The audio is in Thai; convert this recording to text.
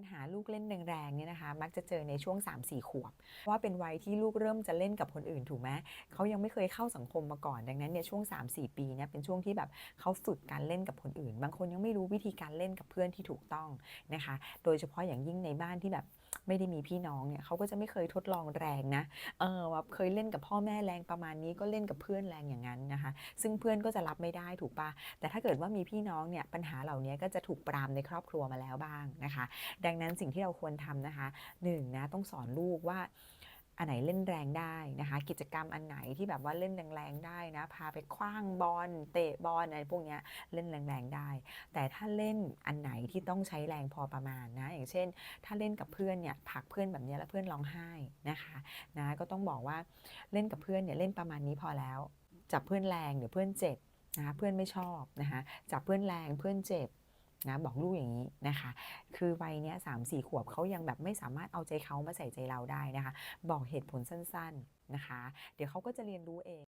ญหาลูกเล่นแรงๆเนี่ยนะคะ มักจะเจอในช่วง 3-4 ขวบ ว่าเป็นวัยที่ลูกเริ่มจะเล่นกับคนอื่นถูกไหมเขายังไม่เคยเข้าสังคมมาก่อน ดังนั้นเนี่ยช่วง 3-4 ปีเนี่ยเป็นช่วงที่แบบเขาฝึกการเล่นกับคนอื่น บางคนยังไม่รู้วิธีการเล่นกับเพื่อนที่ถูกต้องนะคะ โดยเฉพาะอย่างยิ่งในบ้านที่แบบไม่ได้มีพี่น้องเนี่ยเขาก็จะไม่เคยทดลองแรงนะเออว่าเคยเล่นกับพ่อแม่แรงประมาณนี้ก็เล่นกับเพื่อนแรงอย่างนั้นนะคะ ซึ่งเพื่อนก็จะรับไม่ได้ถูกปะแต่ถ้าเกิดว่ามีพี่น้องเนี่ยปัญหาเหล่านี้ก็จะถูกปรามในครอบครัวมาแล้วบ้างนะคะดังนั้นสิ่งที่เราควรทำนะคะหนึ่งนะต้องสอนลูกว่าอันไหนเล่นแรงได้นะคะ กิจกรรมอันไหนที่แบบว่าเล่นแรงๆได้นะ พาไปคว้างบอลเตะบอลอะไรพวกนี้เล่นแรงๆได้ แต่ถ้าเล่นอันไหนที่ต้องใช้แรงพอประมาณนะ อย่างเช่น ถ้าเล่นกับเพื่อนเนี่ยผลักเพื่อนแบบนี้แล้วเพื่อนร้องไห้นะคะนะก็ต้องบอกว่าเล่นกับเพื่อนเนี่ยเล่นประมาณนี้พอแล้วจับเพื่อนแรงเดี๋ยวเพื่อนเจ็บนะคะเพื่อนไม่ชอบนะคะจับเพื่อนแรงเพื่อนเจ็บ นะบอกลูกอย่างนี้นะคะ คือวัยเนี้ยสามสี่ขวบเขายังแบบไม่สามารถเอาใจเขามาใส่ใจเราได้นะคะ บอกเหตุผลสั้น ๆนะคะ เดี๋ยวเขาก็จะเรียนรู้เอง